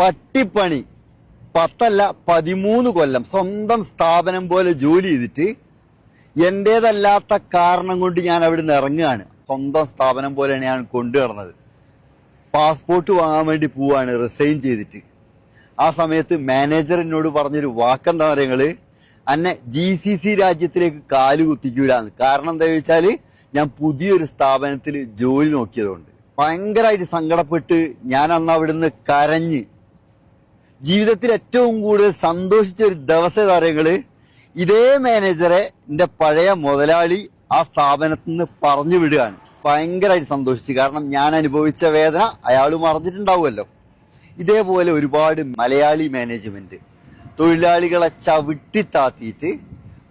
പട്ടിപ്പണി. പത്തല്ല പതിമൂന്ന് കൊല്ലം സ്വന്തം സ്ഥാപനം പോലെ ജോലി ചെയ്തിട്ട് എന്റേതല്ലാത്ത കാരണം കൊണ്ട് ഞാൻ അവിടെ നിന്ന് ഇറങ്ങുകയാണ്. സ്വന്തം സ്ഥാപനം പോലെയാണ് ഞാൻ കൊണ്ടു നടന്നത്. പാസ്പോർട്ട് വാങ്ങാൻ വേണ്ടി പോവാണ് റിസൈൻ ചെയ്തിട്ട്. ആ സമയത്ത് മാനേജർ എന്നോട് പറഞ്ഞൊരു വാക്കെന്താ പറയുക അന്നെ ജി സി സി രാജ്യത്തിലേക്ക് കാൽ കുത്തിക്കൂലാന്ന്. കാരണം എന്താ ചോദിച്ചാൽ ഞാൻ പുതിയൊരു സ്ഥാപനത്തിൽ ജോലി നോക്കിയതുകൊണ്ട്. ഭയങ്കരമായിട്ട് സങ്കടപ്പെട്ട് ഞാൻ അന്ന് അവിടുന്ന് കരഞ്ഞ് ജീവിതത്തിൽ ഏറ്റവും കൂടുതൽ സന്തോഷിച്ച ഒരു ദിവസം താരങ്ങൾ ഇതേ മാനേജറെ എന്റെ പഴയ മുതലാളി ആ സ്ഥാപനത്തിൽ നിന്ന് പറഞ്ഞു വിടുകയാണ്. ഭയങ്കരമായിട്ട് സന്തോഷിച്ചു. കാരണം ഞാൻ അനുഭവിച്ച വേദന അയാൾ മറന്നിട്ടുണ്ടാവുമല്ലോ. ഇതേപോലെ ഒരുപാട് മലയാളി മാനേജ്മെന്റ് തൊഴിലാളികളെ ചവിട്ടിത്താത്തിയിട്ട്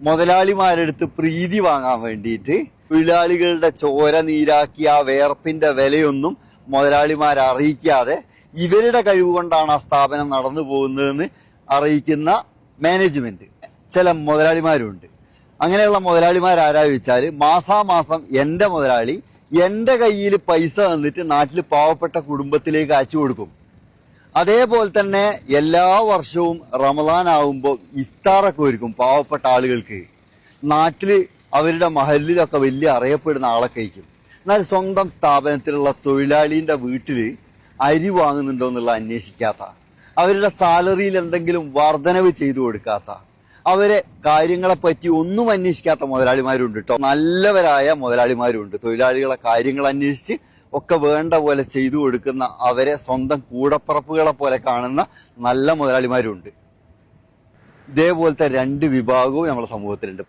മുതലാളിമാരെടുത്ത് പ്രീതി വാങ്ങാൻ വേണ്ടിയിട്ട് തൊഴിലാളികളുടെ ചോര നീരാക്കി ആ വേർപ്പിന്റെ വിലയൊന്നും മുതലാളിമാരെ അറിയിക്കാതെ ഇവരുടെ കഴിവ് കൊണ്ടാണ് ആ സ്ഥാപനം നടന്നു പോകുന്നതെന്ന് അറിയിക്കുന്ന മാനേജ്മെന്റ് ചില മുതലാളിമാരുണ്ട്. അങ്ങനെയുള്ള മുതലാളിമാർ ചോദിച്ചാൽ മാസാമാസം എന്റെ മുതലാളി എന്റെ കയ്യിൽ പൈസ തന്നിട്ട് നാട്ടിൽ പാവപ്പെട്ട കുടുംബത്തിലേക്ക് അയച്ചു കൊടുക്കും. അതേപോലെ തന്നെ എല്ലാ വർഷവും റമദാൻ ആവുമ്പോൾ ഇഫ്താറൊക്കെ ഒരുക്കും പാവപ്പെട്ട ആളുകൾക്ക്. നാട്ടിൽ അവരുടെ മഹലിലൊക്കെ വലിയ അറിയപ്പെടുന്ന ആളൊക്കെ ഇരിക്കും എന്നാൽ സ്വന്തം സ്ഥാപനത്തിലുള്ള തൊഴിലാളിന്റെ വീട്ടിൽ അരി വാങ്ങുന്നുണ്ടോ എന്നുള്ള അന്വേഷിക്കാത്ത അവരുടെ സാലറിയിൽ എന്തെങ്കിലും വർധനവ് ചെയ്തു കൊടുക്കാത്ത അവരെ കാര്യങ്ങളെപ്പറ്റി ഒന്നും അന്വേഷിക്കാത്ത മുതലാളിമാരുണ്ട് കേട്ടോ നല്ലവരായ മുതലാളിമാരുണ്ട്. തൊഴിലാളികളെ കാര്യങ്ങൾ അന്വേഷിച്ച് ഒക്കെ വേണ്ട പോലെ ചെയ്തു കൊടുക്കുന്ന അവരെ സ്വന്തം കൂടപ്പറപ്പുകളെ പോലെ കാണുന്ന നല്ല മുതലാളിമാരുണ്ട്. ഇതേപോലത്തെ രണ്ട് വിഭാഗവും നമ്മുടെ സമൂഹത്തിലുണ്ട്.